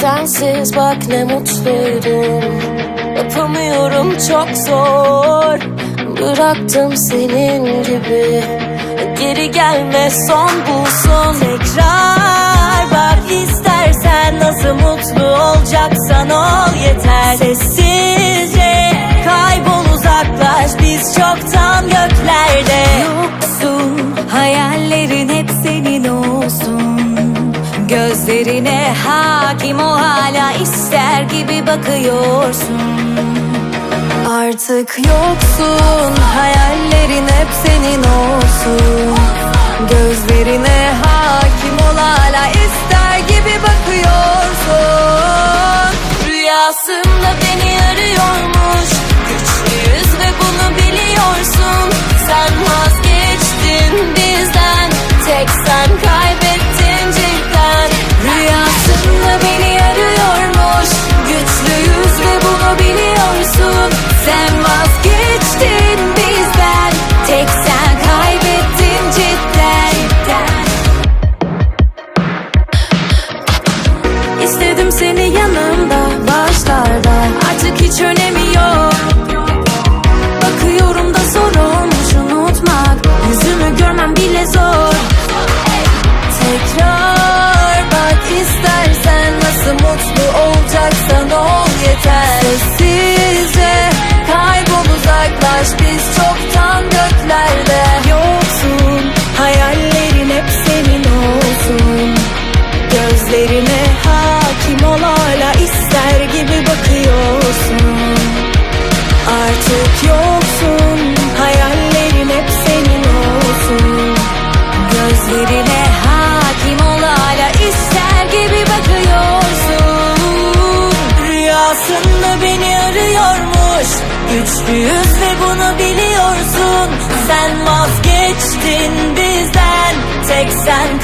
Sensiz bak ne mutluydum Yapamıyorum çok zor. Bıraktım senin gibi. Geri gelme son bulsun Tekrar. Bak istersen Nasıl mutlu olacaksan ol yeter. Sessizce kaybol uzaklaş. Biz çoktan göklerde Gözlerine hakim o hala ister gibi bakıyorsun. Artık yoksun hayallerin hep senin olsun. Gözlerine hakim Gözlerine hakim ol hala ister gibi bakıyorsun. Artık yoksun hayallerin hep senin olsun. Gözlerine hakim ol hala ister gibi bakıyorsun. Rüyasında beni arıyormuş Güçlüyüz ve bunu biliyorsun. Sen vazgeçtin bizden Tek sen